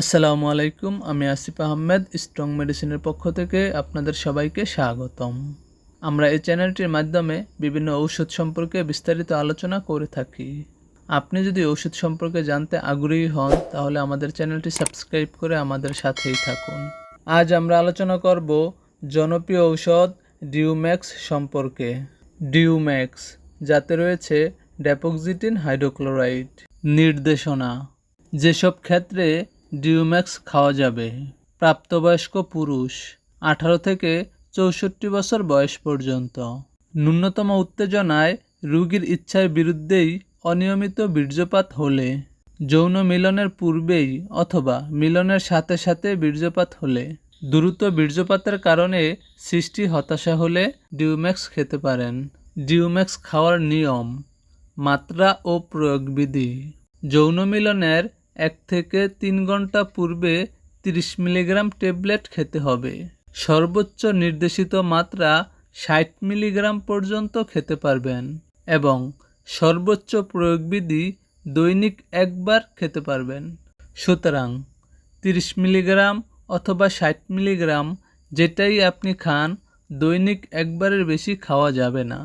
আসসালামু আলাইকুম, আমি আসিফ আহমেদ, স্ট্রং মেডিসিনের পক্ষ থেকে আপনাদের সবাইকে স্বাগতম। আমরা এই চ্যানেলটির মাধ্যমে বিভিন্ন ঔষধ সম্পর্কে বিস্তারিত আলোচনা করে থাকি। আপনি যদি ওষুধ সম্পর্কে জানতে আগ্রহী হন, তাহলে আমাদের চ্যানেলটি সাবস্ক্রাইব করে আমাদের সাথেই থাকুন। আজ আমরা আলোচনা করব জনপ্রিয় ঔষধ ডিউম্যাক্স সম্পর্কে। ডিউম্যাক্স, যাতে রয়েছে ড্যাপোক্সিটিন হাইড্রোক্লোরাইড। নির্দেশনা, যেসব ক্ষেত্রে ডিউম্যাক্স খাওয়া যাবে। প্রাপ্তবয়স্ক পুরুষ, আঠারো থেকে চৌষট্টি বছর বয়স পর্যন্ত। ন্যূনতম উত্তেজনায় রুগীর ইচ্ছার বিরুদ্ধেই অনিয়মিত বীর্যপাত হলে, যৌন মিলনের পূর্বেই অথবা মিলনের সাথে সাথে বীর্যপাত হলে। দ্রুত বীর্যপাতের কারণে সৃষ্টি হতাশা হলে ডিউম্যাক্স খেতে পারেন। ডিউম্যাক্স খাওয়ার নিয়ম, মাত্রা ও প্রয়োগবিধি। যৌন মিলনের এক থেকে তিন ঘণ্টা পূর্বে তিরিশ মিলিগ্রাম ট্যাবলেট খেতে হবে। সর্বোচ্চ নির্দেশিত মাত্রা ষাট মিলিগ্রাম পর্যন্ত খেতে পারবেন এবং সর্বোচ্চ প্রয়োগবিধি দৈনিক একবার খেতে পারবেন। সুতরাং তিরিশ মিলিগ্রাম অথবা ষাট মিলিগ্রাম যেটাই আপনি খান, দৈনিক একবারের বেশি খাওয়া যাবে না।